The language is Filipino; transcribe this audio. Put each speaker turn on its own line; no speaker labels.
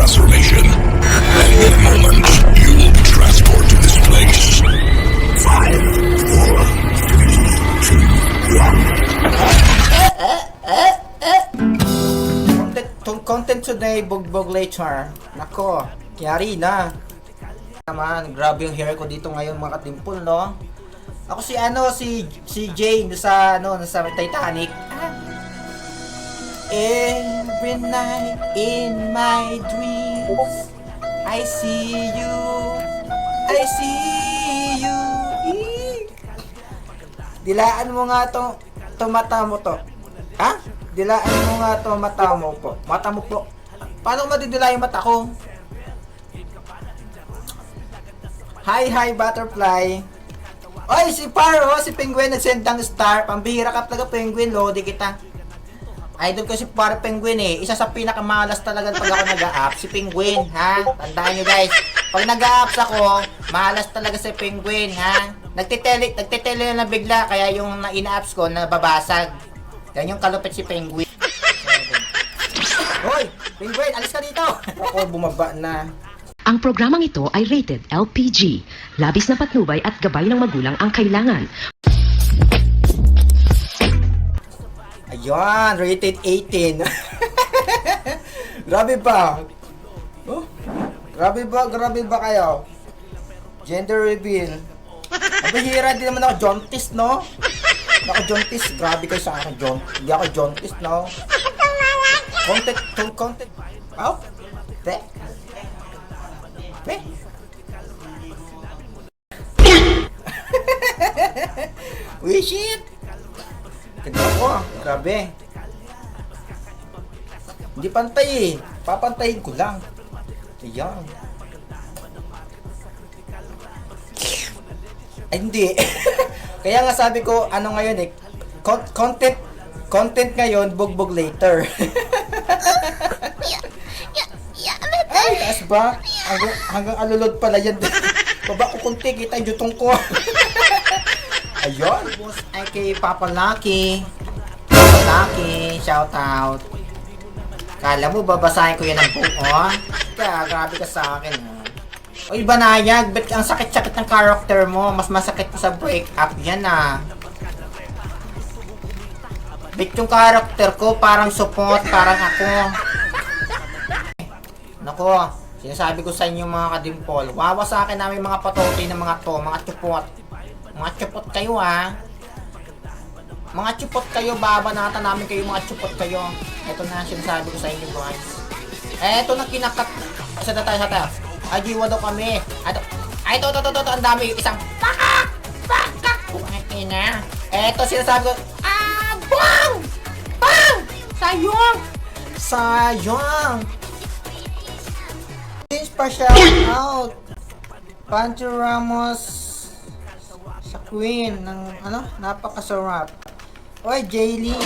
transformation. And in a moment, you will be transported to this place. Five, four, three, two, one.
Content, tong content today, bugbog later. Nako, kiyari na. Naman, grabe yung hair ko dito ngayon mga katimpul, no? Ako si ano, si si Jane sa ano, sa Titanic. Every night in my dreams, I see you, I see you. Dilaan mo nga to, to mata mo to. Ha? Dilaan mo nga to mata mo po. Mata mo po. Paano madidila yung mata ko? Hi, hi, butterfly. Oy, si Paro, si Penguin nagsend ng star. Pambihira ka talaga, Penguin. Lodi kita. Idol ko si Paro Penguin eh. Isa sa pinakamalas talaga pag ako nag-a-up, si Penguin, ha? Tandaan nyo guys. Pag nag-a-ups ako, malas talaga si Penguin, ha? Nagtitele, nagtitele na bigla, kaya yung na ina-apps ko, nababasag. Yan yung kalupit si Penguin. Hoy! Penguin, alis ka dito! ako bumaba na.
Ang programang ito ay rated LPG. Labis na patnubay at gabay ng magulang ang kailangan.
Ayun, rated 18. grabe ba? Oh, grabe ba? Grabe ba kayo? Gender reveal. Mabihira din naman ako jauntis, no? Ako jauntis. Grabe kayo sa akin, John. Hindi ako jauntis, no? Content, con- content. Oh? Te? Te? Uy, shit! Tignan ko, grabe. Hindi pantay eh. Papantayin ko lang. Ayan. Ay, hindi. Kaya nga sabi ko, ano ngayon eh, con- content, content ngayon, bugbog later. Ay, taas ba? Hanggang, hanggang alulod pala yan. Baba ko kunti, kita yung jutong ko. Ayun. Ay kay Papa Lucky. Papa Lucky, shout out. Kala mo babasahin ko yan ng buo? Kaya grabe ka sa akin. ah. Uy, banayag, ba't ang sakit-sakit ng character mo? Mas masakit pa sa breakup yan ah. Bit yung character ko, parang support, parang ako. Nako, sinasabi ko sa inyo mga kadimpol, wawa sa akin namin mga patotoy ng mga to, mga chupot. Mga chupot kayo ha. Mga chupot kayo, babanatan namin kayo, mga chupot kayo. Ito na sinasabi ko sa inyo guys. Eto na kinakat. Na tayo sa tayo. Ay, jiwa daw kami. Ito, ay, ito, ito, ito, ito, ang dami. Isang pakak! Pakak! Bukang ina. Eto, sinasabi ko, ah, bang! Bang! Sayong! Sayong! Pa shout out. Pancho Ramos sa Queen ng ano, napakasarap. Oy, Jaylee.